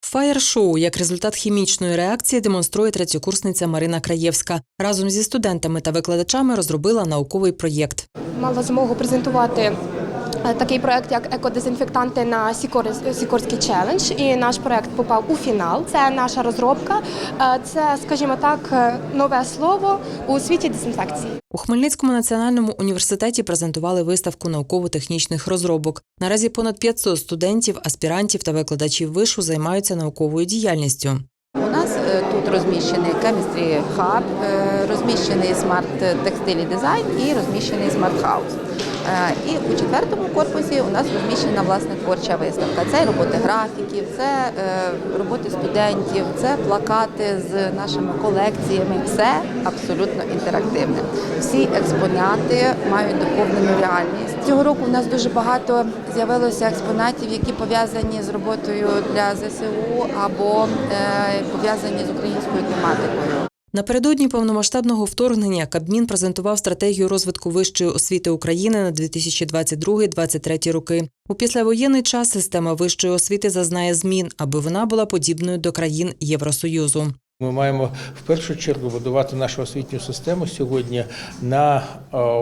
Фаєр-шоу як результат хімічної реакції демонструє третьокурсниця Марина Краєвська. Разом зі студентами та викладачами розробила науковий проєкт. мала змогу презентувати такий проект, як екодезінфектанти на Сікор- Сікорський челендж. І наш проект попав у фінал. Це наша розробка. Е, Це, скажімо так, е, нове слово у світі дезінфекції. У Хмельницькому національному університеті презентували виставку науково-технічних розробок. Наразі понад 500 студентів, аспірантів та викладачів вишу займаються науковою діяльністю. У нас е, тут розміщений Chemistry Hub, е, розміщений Smart Textile Design і розміщений Smart House. Е, І у четвертому корпусі у нас розміщена власне творча виставка. Це роботи графіків, це е, роботи студентів, це плакати з нашими колекціями. Все абсолютно інтерактивне. Всі експонати мають доповнену реальність. Цього року у нас дуже багато з'явилося експонатів, які пов'язані з роботою для ЗСУ або е, пов'язані з українською тематикою. Напередодні повномасштабного вторгнення Кабмін презентував стратегію розвитку вищої освіти України на 2022-2023 роки. У післявоєнний час система вищої освіти зазнає змін, аби вона була подібною до країн Євросоюзу. Ми маємо в першу чергу будувати нашу освітню систему сьогодні на е,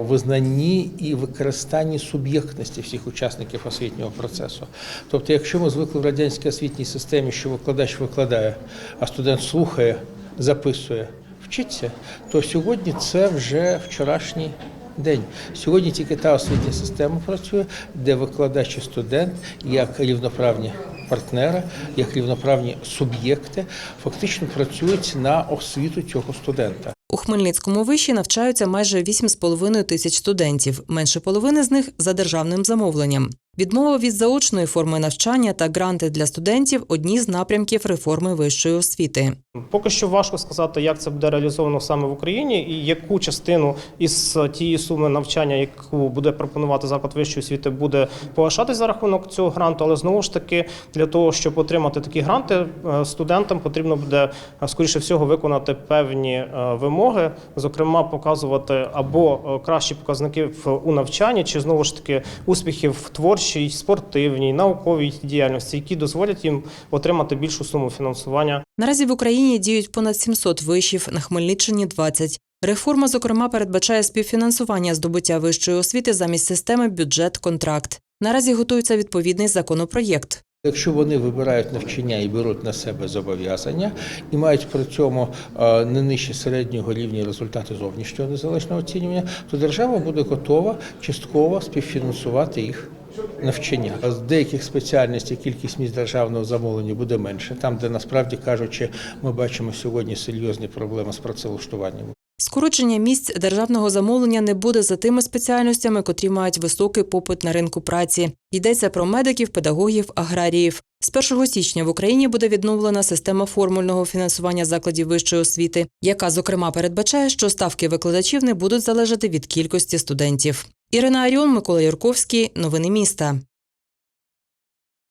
визнанні і використанні суб'єктності всіх учасників освітнього процесу. Тобто, якщо ми звикли в радянській освітній системі, що викладач викладає, а студент слухає, записує, вчиться, то сьогодні це вже вчорашній. День сьогодні тільки та освітня система працює, де викладач і студент як рівноправні партнери, як рівноправні суб'єкти, фактично працюють на освіту цього студента. У Хмельницькому виші навчаються майже 8,5 тисяч студентів. Менше половини з них за державним замовленням. Відмова від заочної форми навчання та гранти для студентів одні з напрямків реформи вищої освіти. Поки що важко сказати, як це буде реалізовано саме в Україні, і яку частину із тієї суми навчання, яку буде пропонувати заклад вищої освіти, буде погашатись за рахунок цього гранту. Але знову ж таки, для того, щоб отримати такі гранти, е, студентам потрібно буде е, скоріше всього виконати певні е, вимоги, зокрема, показувати або кращі показники у навчанні, чи знову ж таки успіхів в творчій, спортивній, науковій діяльності, які дозволять їм отримати більшу суму фінансування. Наразі в Україні діють понад 700 вишів, на Хмельниччині 20. Реформа, зокрема, передбачає співфінансування здобуття вищої освіти замість системи бюджет-контракт. Наразі готується відповідний законопроєкт. Якщо вони вибирають навчання і беруть на себе зобов'язання і мають при цьому е, не нижче середнього рівня результати зовнішнього незалежного оцінювання, то держава буде готова частково співфінансувати їх. Навчання з деяких спеціальностей кількість місць державного замовлення буде менше, там, де насправді кажучи, ми бачимо сьогодні серйозні проблеми з працевлаштуванням. Скорочення місць державного замовлення не буде за тими спеціальностями, котрі мають високий попит на ринку праці. Йдеться про медиків, педагогів, аграріїв. З 1 січня в Україні буде відновлена система формульного фінансування закладів вищої освіти, яка, зокрема, передбачає, що ставки викладачів не будуть залежати від кількості студентів. Ірина Аріон, Микола Юрковський. Новини міста.